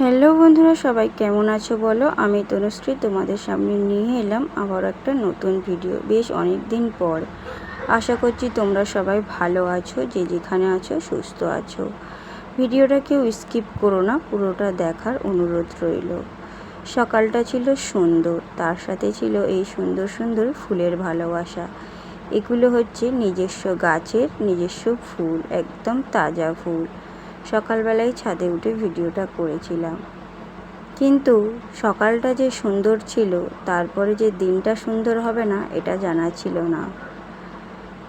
Hello বন্ধুরা, সবাই কেমন আছো বলো? আমি তনুশ্রী, তোমাদের সামনে নিয়ে এলাম আবার একটা নতুন ভিডিও বেশ অনেক দিন পর। আশা করছি তোমরা সবাই ভালো আছো, যে যেখানে আছো, সুস্থ আছো। ভিডিওটা কেউ স্কিপ করো না, পুরোটা দেখার অনুরোধ রইল। সকালটা ছিল সুন্দর, তার সাথে ছিল এই সুন্দর সুন্দর ফুলের ভালোবাসা। এগুলো হচ্ছে নিজস্ব গাছের নিজস্ব ফুল, একদম তাজা ফুল। সকালবেলায় ছাদে উঠে ভিডিওটা করেছিলাম। কিন্তু সকালটা যে সুন্দর ছিল, তারপরে যে দিনটা সুন্দর হবে না, এটা জানা ছিল না।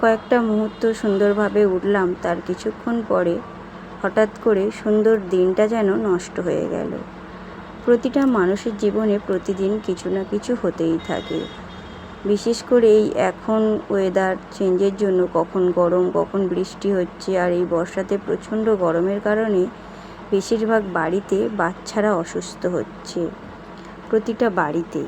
কয়েকটা মুহূর্ত সুন্দরভাবে উঠলাম, তার কিছুক্ষণ পরে হঠাৎ করে সুন্দর দিনটা যেন নষ্ট হয়ে গেল। প্রতিটা মানুষের জীবনে প্রতিদিন কিছু না কিছু হতেই থাকে। বিশেষ করে এই এখন ওয়েদার চেঞ্জের জন্য কখন গরম, কখন বৃষ্টি হচ্ছে আর এই বর্ষাতে প্রচণ্ড গরমের কারণে বেশিরভাগ বাড়িতে বাচ্চারা অসুস্থ হচ্ছে প্রতিটা বাড়িতে।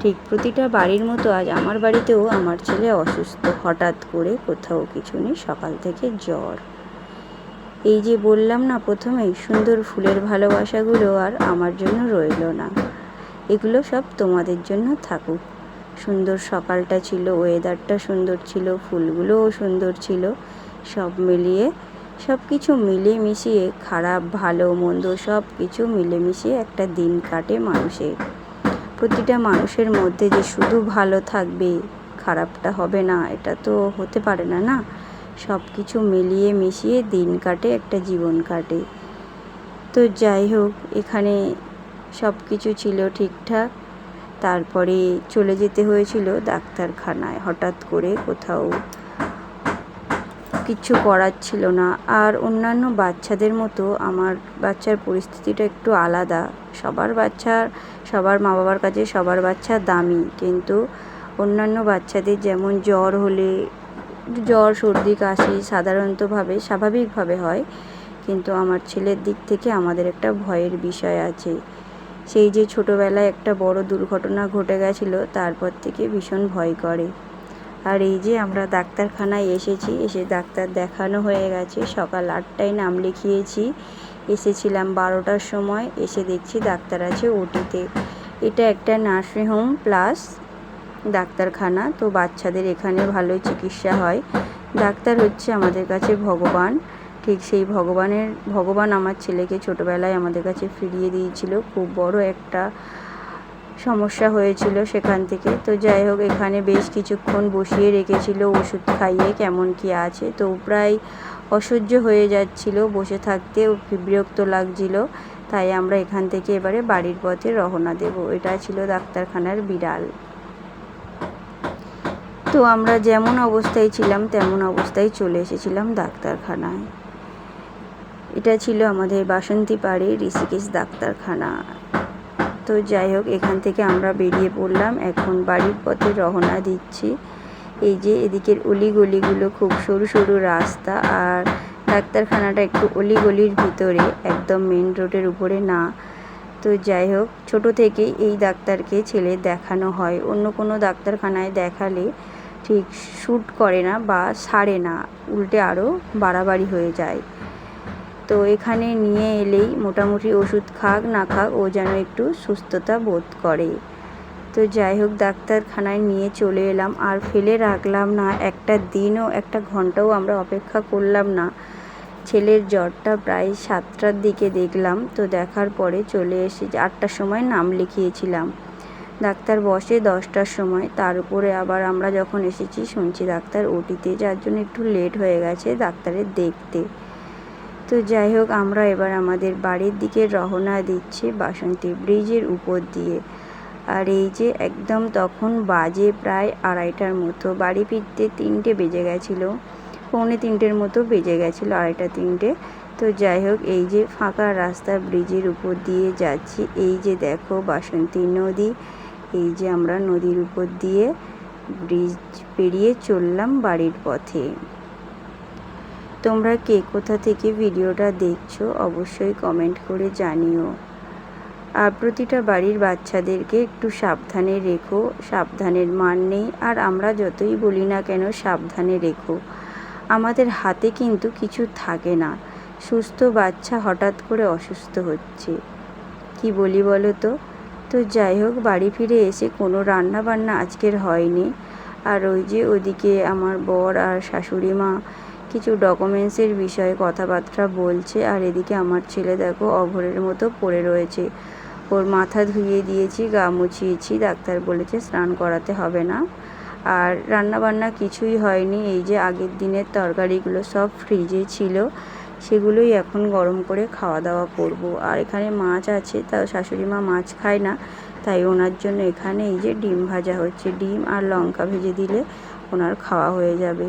ঠিক প্রতিটা বাড়ির মতো আজ আমার বাড়িতেও আমার ছেলে অসুস্থ, হঠাৎ করে কোথাও কিছু নেই, সকাল থেকে জ্বর। এই যে বললাম না প্রথমেই, সুন্দর ফুলের ভালোবাসাগুলো আর আমার জন্য রইল না। এগুলো সব তোমাদের জন্য থাকুক। সুন্দর সকালটা ছিল ওয়েদারটা সুন্দর ছিল, ফুলগুলোও সুন্দর ছিল, সব মিলিয়ে, সব কিছু মিলিয়ে মিশিয়ে খারাপ, ভালো, মন্দ, সব কিছু মিলেমিশিয়ে একটা দিন কাটে মানুষের। প্রতিটা মানুষের মধ্যে যে শুধু ভালো থাকবে, খারাপটা হবে না, এটা তো হতে পারে না না? সব কিছু মিলিয়ে মিশিয়ে দিন কাটে, একটা জীবন কাটে। তো যাই হোক, এখানে সব কিছু ছিল ঠিকঠাক। তারপরে চলে যেতে হয়েছিল ডাক্তারখানায়। হঠাৎ করে কোথাও কিচ্ছু করার ছিল না। আর অন্যান্য বাচ্চাদের মতো আমার বাচ্চার পরিস্থিতিটা একটু আলাদা। সবার বাচ্চার সবার মা বাবার কাছে সবার বাচ্চা দামি। কিন্তু অন্যান্য বাচ্চাদের যেমন জ্বর হলে, জ্বর, সর্দি, কাশি সাধারণতভাবে, স্বাভাবিকভাবে হয়। কিন্তু আমার ছেলের দিক থেকে আমাদের একটা ভয়ের বিষয় আছে। সেই যে ছোটোবেলায় একটা বড় দুর্ঘটনা ঘটে গেছিল, তারপর থেকে ভীষণ ভয় করে। আর এই যে আমরা ডাক্তারখানায় এসেছি, এসে ডাক্তার দেখানো হয়ে গেছে। সকাল আটটায় নাম লিখিয়েছি। এসেছিলাম বারোটার সময়, এসে দেখছি ডাক্তার আছে ওটিতে। এটা একটা নার্সিং হোম প্লাস ডাক্তারখানা, তো বাচ্চাদের এখানে ভালোই চিকিৎসা হয়। ডাক্তার হচ্ছে আমাদের কাছে ভগবান। ঠিক সেই ভগবানের, ভগবান আমার ছেলেকে ছোটোবেলায় আমাদের কাছে ফিরিয়ে দিয়েছিল। খুব বড় একটা সমস্যা হয়েছিল সেখান থেকে। তো যাই হোক, এখানে বেশ কিছুক্ষণ বসিয়ে রেখেছিল, ওষুধ খাইয়ে কেমন কি আছে। তো প্রায় অসহ্য হয়ে যাচ্ছিল বসে থাকতে, বিরক্ত লাগছিল। তাই আমরা এখান থেকে এবারে বাড়ির পথে রওনা দেব। এটা ছিল ডাক্তারখানার বিড়াল। তো আমরা যেমন অবস্থায় ছিলাম, তেমন অবস্থায় চলে এসেছিলাম ডাক্তারখানায়। এটা ছিল আমাদের বাসন্তী পাড়ে ঋষিকেশ ডাক্তারখানা। তো যাই হোক, এখান থেকে আমরা বেরিয়ে পড়লাম। এখন বাড়ির পথে রওনা দিচ্ছি। এই যে এদিকের অলিগলিগুলো খুব সরু সরু রাস্তা আর ডাক্তারখানাটা একটু অলিগলির ভিতরে, একদম মেন রোডের উপরে না। তো যাই হোক, ছোটো থেকেই এই ডাক্তারকে ছেলে দেখানো হয়। অন্য কোনো ডাক্তারখানায় দেখালে ঠিক শ্যুট করে না বা সারে না। উল্টে আরও বাড়াবাড়ি হয়ে যায়। তো এখানে নিয়ে এলেই মোটামুটি ওষুধ খাক না খাক, ও যেন একটু সুস্থতা বোধ করে। তো যাই হোক, ডাক্তারখানায় নিয়ে চলে এলাম। আর ফেলে রাখলাম না, একটা দিনও, একটা ঘন্টাও আমরা অপেক্ষা করলাম না। ছেলের জ্বরটা প্রায় সাতটার দিকে দেখলাম, তো দেখার পরে চলে এসে আটটার সময় নাম লিখিয়েছিলাম। ডাক্তার বসে দশটার সময়, তার উপরে আবার আমরা যখন এসেছি, শুনছি ডাক্তার ওটিতে, যার জন্য একটু লেট হয়ে গেছে ডাক্তারের দেখতে। তো যাই হোক, আমরা এবার আমাদের বাড়ির দিকে রওনা দিচ্ছি বাসন্তী ব্রিজের উপর দিয়ে। আর এই যে একদম তখন বাজে প্রায় আড়াইটার মতো, বাড়ি ফিরতে তিনটে বেজে গেছিল, পৌনে তিনটের মতো বেজে গেছিল আড়াইটা তিনটে। তো যাই হোক, এই যে ফাঁকা রাস্তা ব্রিজের উপর দিয়ে যাচ্ছি, এই যে দেখো বাসন্তী নদী, এই যে আমরা নদীর উপর দিয়ে ব্রিজ পেরিয়ে চললাম বাড়ির পথে। তোমরা কে কোথা থেকে ভিডিওটা দেখছ অবশ্যই কমেন্ট করে জানিও। আর প্রতিটা বাড়ির বাচ্চাদেরকে একটু সাবধানে রেখো, সাবধানের মান নেই, আর আমরা যতই বলি না কেন সাবধানে রেখো। আমাদের হাতে কিন্তু কিছু থাকে না। সুস্থ বাচ্চা হঠাৎ করে অসুস্থ হচ্ছে। কি বলি বলো তো? তো যাই হোক, বাড়ি ফিরে এসে কোনো রান্না বান্না আজকের হয়নি। আর ওই যে ওদিকে আমার বর আর শাশুড়ি মা কিছু ডকুমেন্টসের বিষয়ে কথাবার্তা বলছে আর এদিকে আমার ছেলে দেখো অঘরের মতো পড়ে রয়েছে। ওর মাথা ধুইয়ে দিয়েছি, গা মুছিয়েছি, ডাক্তার বলেছে স্নান করাতে হবে না। আর রান্না বান্না কিছুই হয়নি, এই যে আগের দিনের তরকারিগুলো সব ফ্রিজে ছিল, সেগুলোই এখন গরম করে খাওয়া দাওয়া করব। আর এখানে মাছ আছে, তাও শাশুড়ি মা মাছ খায় না, তাই ওনার জন্য এখানে এই যে ডিম ভাজা হচ্ছে। ডিম আর লঙ্কা ভেজে দিলে ওনার খাওয়া হয়ে যাবে।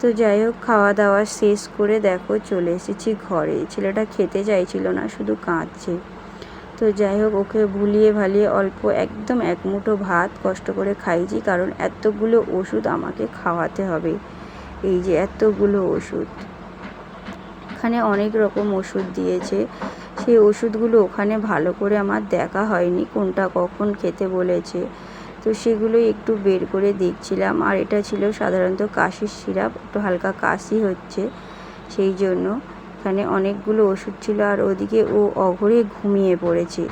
তো যাই হোক খাওয়া দাওয়া শেষ করে দেখো চলে এসেছি ঘরে। ছেলেটা খেতে চাইছিল না, শুধু কাঁদছে। তো যাই হোক, ওকে ভুলিয়ে ভালিয়ে অল্প একদম এক মুঠো ভাত কষ্ট করে খাইছি কারণ এতগুলো ওষুধ আমাকে খাওয়াতে হবে। এই যে এতগুলো ওষুধ। এখানে অনেক রকম ওষুধ দিয়েছে। সেই ওষুধগুলো ওখানে ভালো করে আমার দেখা হয়নি, কোনটা কখন খেতে বলেছে। তো সেগুলোই একটু বের করে দেখছিলাম। আর এটা ছিল সাধারণত কাশির সিরাপ, একটু হালকা কাশি হচ্ছে সেই জন্য। এখানে অনেকগুলো ওষুধ ছিল আর ওদিকে ও অঘরে ঘুমিয়ে পড়েছে।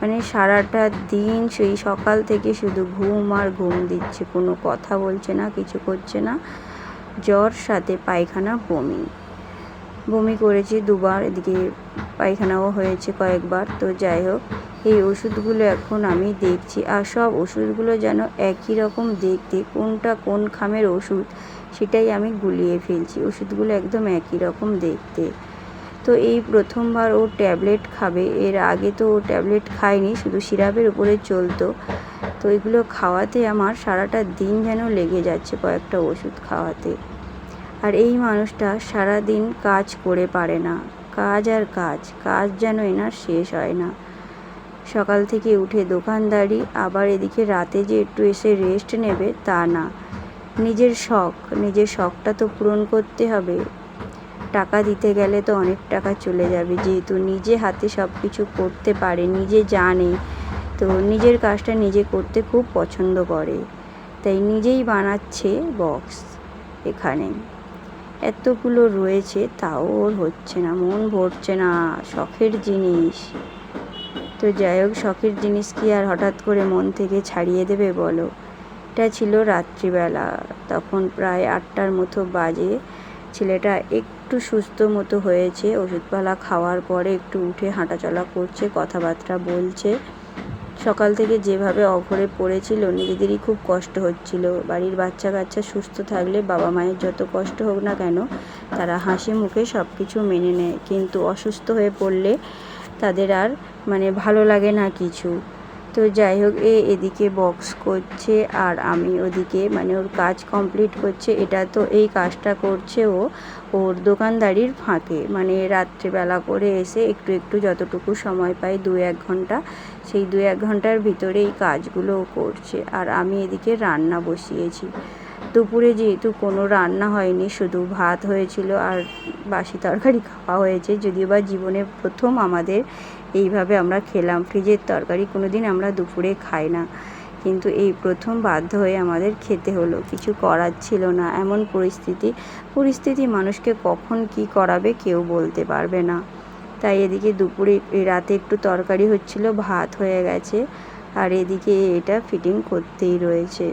মানে সারাটা দিন সেই সকাল থেকে শুধু ঘুম আর ঘুম দিচ্ছে, কোনো কথা বলছে না, কিছু করছে না। জ্বর, সাথে পায়খানা, বমি। বমি করেছি দুবার, এদিকে পায়খানাও হয়েছে কয়েকবার। তো যাই হোক এই ওষুধগুলো এখন আমি দেখছি আর সব ওষুধগুলো যেন একই রকম দেখতে, কোনটা কোন খামের ওষুধ সেটাই আমি গুলিয়ে ফেলছি, ওষুধগুলো একদম একই রকম দেখতে। তো এই প্রথমবার ও ট্যাবলেট খাবে, এর আগে তো ও ট্যাবলেট খায়নি, শুধু সিরাপের উপরে চলতো। তো এগুলো খাওয়াতে আমার সারাটা দিন যেন লেগে যাচ্ছে কয়েকটা ওষুধ খাওয়াতে। আর এই মানুষটা সারা দিন কাজ করে পারে না, কাজ আর কাজ কাজ যেন এনার শেষ হয় না। সকাল থেকে উঠে দোকানদারি, আবার এদিকে রাতে যে একটু এসে রেস্ট নেবে তা না। নিজের শখ, নিজের শখটা তো পূরণ করতে হবে। টাকা দিতে গেলে তো অনেক টাকা চলে যাবে, যেহেতু নিজে হাতে সব কিছু করতে পারে, নিজে জানে। তো নিজের কাজটা নিজে করতে খুব পছন্দ করে। তাই নিজেই বানাচ্ছে বক্স এখানে। এতগুলো রয়েছে, তাও ওর হচ্ছে না, মন ভরছে না, শখের জিনিস। তো যাই হোক, শখের জিনিস কি আর হঠাৎ করে মন থেকে ছাড়িয়ে দেবে বলো? এটা ছিল রাত্রিবেলা। তখন প্রায় আটটার মতো বাজে। ছেলেটা একটু সুস্থ মতো হয়েছে। ওষুধপালা খাওয়ার পরে একটু উঠে হাঁটাচলা করছে, কথাবার্তা বলছে। সকাল থেকে যেভাবে অঘরে পড়েছিল, নিজেদেরই খুব কষ্ট হচ্ছিল। বাড়ির বাচ্চা কাচ্চা সুস্থ থাকলে বাবা মায়ের যত কষ্ট হোক না কেন, তারা হাসি মুখে সব কিছু মেনে নেয়। কিন্তু অসুস্থ হয়ে পড়লে তাদের আর মানে ভালো লাগে না কিছু। তো যাই হোক, এ এদিকে বক্স করছে আর আমি ওদিকে মানে ওর কাজ কমপ্লিট করছে। এটা তো এই কাজটা করছে ও, ওর দোকানদারির ফাঁকে। মানে রাত্রিবেলা করে এসে একটু একটু যতটুকু সময় পাই দু এক ঘণ্টা, সেই দু এক ঘণ্টার ভিতরে এই কাজগুলো করছে। আর আমি এদিকে রান্না বসিয়েছি। দুপুরে যেহেতু কোনো রান্না হয়নি, শুধু ভাত হয়েছিল আর বাসি তরকারি খাওয়া হয়েছে, যদিও বা জীবনে প্রথম আমাদের এইভাবে আমরা খেলাম। ফ্রিজের তরকারি কোনো দিন আমরা দুপুরে খাই না। কিন্তু এই প্রথম বাধ্য হয়ে আমাদের খেতে হলো। কিছু করার ছিল না। এমন পরিস্থিতি পরিস্থিতি মানুষকে কখন কি করাবে কেউ বলতে পারবে না। তাই এদিকে দুপুরে রাতে একটু তরকারি হচ্ছিল, ভাত হয়ে গেছে। আর এদিকে এটা ফিটিং করতেই রয়েছে।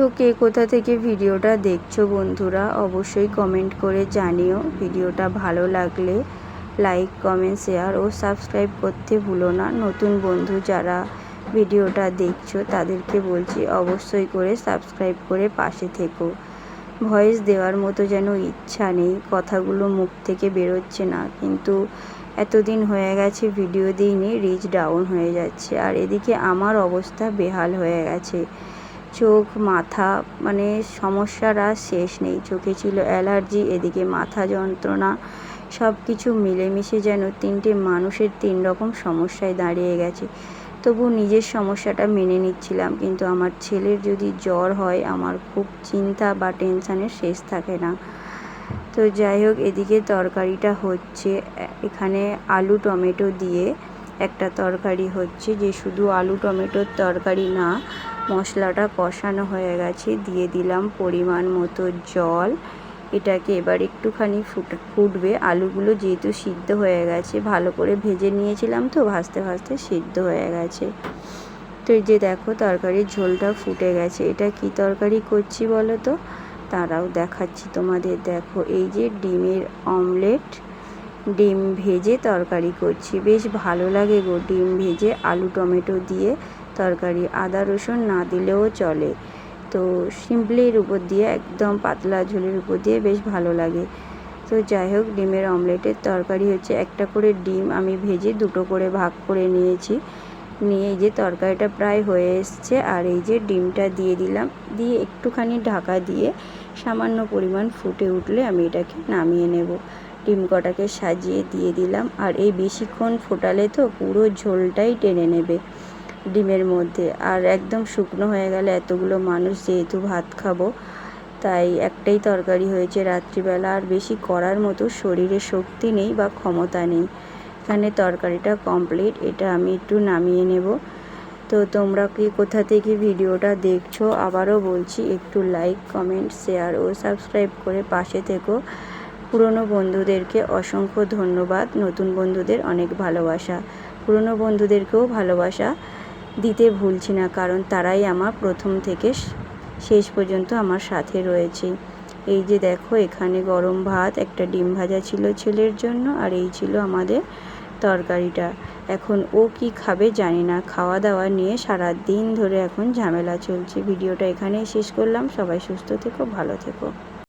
তো কে কোথা থেকে ভিডিওটা দেখছ বন্ধুরা, অবশ্যই কমেন্ট করে জানিও। ভিডিওটা ভালো লাগলে লাইক কমেন্ট শেয়ার ও সাবস্ক্রাইব করতে ভুলো না। নতুন বন্ধু যারা ভিডিওটা দেখছ তাদেরকে বলছি অবশ্যই করে সাবস্ক্রাইব করে পাশে থেকো। ভয়েস দেওয়ার মতো যেন ইচ্ছা নেই, কথাগুলো মুখ থেকে বেরোচ্ছে না। কিন্তু এতদিন হয়ে গেছে ভিডিও দিইনি রিচ ডাউন হয়ে যাচ্ছে। আর এদিকে আমার অবস্থা বেহাল হয়ে গেছে। চোখ, মাথা মানে সমস্যার আর শেষ নেই। চোখে ছিল অ্যালার্জি, এদিকে মাথা যন্ত্রণা সব কিছু মিলেমিশে যেন তিনটে মানুষের তিন রকম সমস্যায় দাঁড়িয়ে গেছে। তবু নিজের সমস্যাটা মেনে নিচ্ছিলাম, কিন্তু আমার ছেলের যদি জ্বর হয়, আমার খুব চিন্তা বা টেনশানের শেষ থাকে না। তো যাই হোক, এদিকে তরকারিটা হচ্ছে, এখানে আলু টমেটো দিয়ে একটা তরকারি হচ্ছে, যে শুধু আলু টমেটোর তরকারি না মশলাটা কষানো হয়ে গেছে, দিয়ে দিলাম পরিমাণ মতো জল। এটাকে এবার একটুখানি ফুট, ফুটবে। আলুগুলো যেহেতু সিদ্ধ হয়ে গেছে, ভালো করে ভেজে নিয়েছিলাম তো, ভাজতে ভাজতে সিদ্ধ হয়ে গেছে। তো এই যে দেখো তরকারির ঝোলটা ফুটে গেছে। এটা কি তরকারি করছি বলো তো? তারাও দেখাচ্ছি তোমাদের। দেখো এই যে ডিমের অমলেট, ডিম ভেজে তরকারি করছি। বেশ ভালো লাগে গো ডিম ভেজে আলু টমেটো দিয়ে। তরকারি, আদা রসুন না দিলেও চলে। তো সিম্পলির উপর দিয়ে, একদম পাতলা ঝোলের উপর দিয়ে বেশ ভালো লাগে। তো যাই হোক, ডিমের অমলেটের তরকারি হচ্ছে একটা করে ডিম। আমি ভেজে দুটো করে ভাগ করে নিয়েছি। নিয়ে এই যে তরকারিটা প্রায় হয়ে এসছে, আর এই যে ডিমটা দিয়ে দিলাম। দিয়ে একটুখানি ঢাকা দিয়ে সামান্য পরিমাণ ফুটে উঠলে আমি এটাকে নামিয়ে নেব। ডিম কটাকে সাজিয়ে দিয়ে দিলাম। আর এই বেশিক্ষণ ফোটালে তো পুরো ঝোলটাই টেনে নেবে। ডিমের মধ্যে। আর একদম শুকনো হয়ে গেলে এতগুলো মানুষ যেহেতু ভাত খাব, তাই একটাই তরকারি হয়েছে রাত্রিবেলা। আর বেশি করার মতো শরীরে শক্তি নেই বা ক্ষমতা নেই। এখানে তরকারিটা কমপ্লিট এটা আমি একটু নামিয়ে নেব। তো তোমরা কি কোথা থেকে ভিডিওটা দেখছ, আবারও বলছি, একটু লাইক কমেন্ট শেয়ার ও সাবস্ক্রাইব করে পাশে থেকো। পুরনো বন্ধুদেরকে অসংখ্য ধন্যবাদ। নতুন বন্ধুদের অনেক ভালোবাসা। পুরনো বন্ধুদেরকেও ভালোবাসা। দিতে ভুলছি না, কারণ তারাই আমার প্রথম থেকে শেষ পর্যন্ত আমার সাথে রয়েছে। এই যে দেখো, এখানে গরম ভাত, একটা ডিম ভাজা ছিল ছেলের জন্য, আর এই ছিল আমাদের তরকারিটা। এখন ও কি খাবে জানি না খাওয়া দাওয়া নিয়ে সারা দিন ধরে এখন ঝামেলা চলছে। ভিডিওটা এখানেই শেষ করলাম। সবাই সুস্থ থেকো, ভালো থেকো।